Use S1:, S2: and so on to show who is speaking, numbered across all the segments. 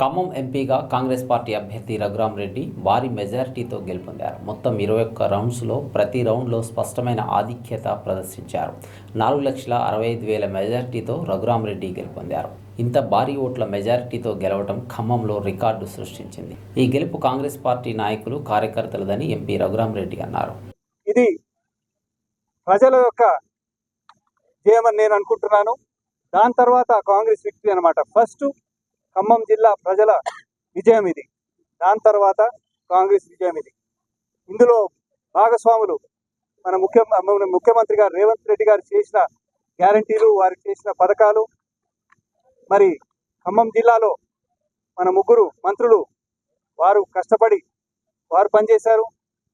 S1: ఖమ్మం ఎంపీగా కాంగ్రెస్ పార్టీ అభ్యర్థి రఘురామ్ రెడ్డి భారీ మెజారిటీతో గెలుపొందారు. మొత్తం ఇరవై ఒక్క రౌండ్స్లో ప్రతి రౌండ్లో స్పష్టమైన ఆధిక్యత ప్రదర్శించారు. నాలుగు లక్షల అరవై ఐదు వేల మెజారిటీతో రఘురామ్ రెడ్డి గెలుపొందారు. ఇంత భారీ ఓట్ల మెజారిటీతో గెలవడం ఖమ్మంలో రికార్డు సృష్టించింది. ఈ గెలుపు కాంగ్రెస్ పార్టీ నాయకులు కార్యకర్తలదని ఎంపీ రఘురాం రెడ్డి అన్నారు.
S2: ఇది ప్రజల యొక్క జయమని నేను అనుకుంటున్నాను. దాని తర్వాత కాంగ్రెస్ విక్టరీ అనమాట. ఫస్ట్ ఖమ్మం జిల్లా ప్రజల విజయం ఇది. దాని తర్వాత కాంగ్రెస్ విజయం ఇది. ఇందులో భాగస్వాములు మన ముఖ్య మన ముఖ్యమంత్రి గారు రేవంత్ రెడ్డి గారు చేసిన గ్యారంటీలు వారు చేసిన పథకాలు మరి ఖమ్మం జిల్లాలో మన ముగ్గురు మంత్రులు వారు కష్టపడి వారు పనిచేశారు.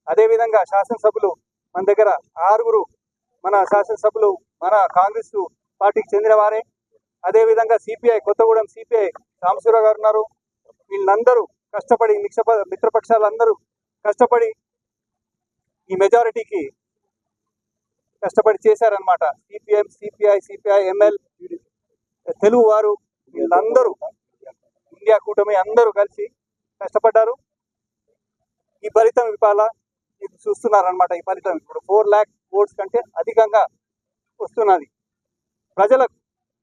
S2: అదేవిధంగా శాసనసభ్యులు మన దగ్గర ఆరుగురు మన శాసనసభ్యులు మన కాంగ్రెస్ పార్టీకి చెందిన వారే. అదేవిధంగా సిపిఐ కొత్తగూడెం సిపిఐ సాంబశివరావు గారు ఉన్నారు. వీళ్ళందరూ కష్టపడి మిక్షప మిత్రపక్షాలందరూ కష్టపడి ఈ మెజారిటీకి కష్టపడి చేశారనమాట CPM CPI CPI ML Telugu వారు వీళ్ళందరూ ఇండియా కూటమి అందరూ కలిసి కష్టపడ్డారు. ఈ ఫలితం ఇవాళ ఇది చూస్తున్నారనమాట ఈ ఫలితం ఇప్పుడు ఫోర్ ల్యాక్ ఓట్స్ కంటే అధికంగా వస్తున్నది. ప్రజలకు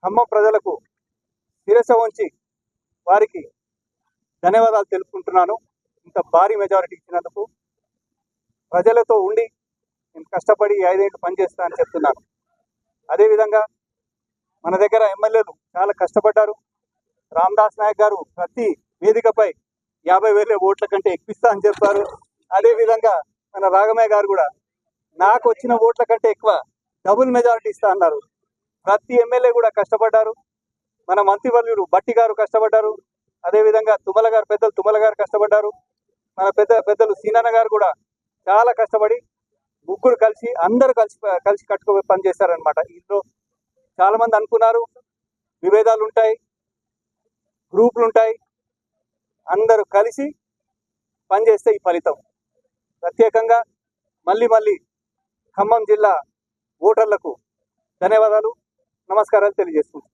S2: ఖమ్మం ప్రజలకు శిరస వంచి వారికి ధన్యవాదాలు తెలుపుకుంటున్నాను. ఇంత భారీ మెజారిటీ ఇచ్చినందుకు ప్రజలతో ఉండి నేను కష్టపడి ఐదేళ్ళు పనిచేస్తా అని చెప్తున్నాను. అదేవిధంగా మన దగ్గర ఎమ్మెల్యేలు చాలా కష్టపడ్డారు. రామ్దాస్ నాయక్ గారు ప్రతి వేదికపై యాభై వేల ఓట్ల కంటే ఎక్కువిస్తా అని చెప్పారు. అదేవిధంగా మన రాగమయ్య గారు కూడా నాకు వచ్చిన ఓట్ల కంటే ఎక్కువ డబుల్ మెజారిటీ ఇస్తా అన్నారు. ప్రతి ఎమ్మెల్యే కూడా కష్టపడ్డారు. మన మంత్రివర్యుడు బట్టి గారు కష్టపడ్డారు. అదేవిధంగా తుమ్మల గారు పెద్దలు తుమ్మల గారు కష్టపడ్డారు. మన పెద్ద పెద్దలు సీనన్న గారు కూడా చాలా కష్టపడి ముగ్గురు కలిసి అందరూ కలిసి కలిసి కట్టుకో పనిచేస్తారనమాట ఇందులో చాలామంది అనుకున్నారు. విభేదాలు ఉంటాయి. గ్రూపులు ఉంటాయి. అందరూ కలిసి పనిచేస్తే ఈ ఫలితం. ప్రత్యేకంగా మళ్ళీ మళ్ళీ ఖమ్మం జిల్లా ఓటర్లకు ధన్యవాదాలు. నమస్కారాలు తెలియజేసుకుంటున్నాను.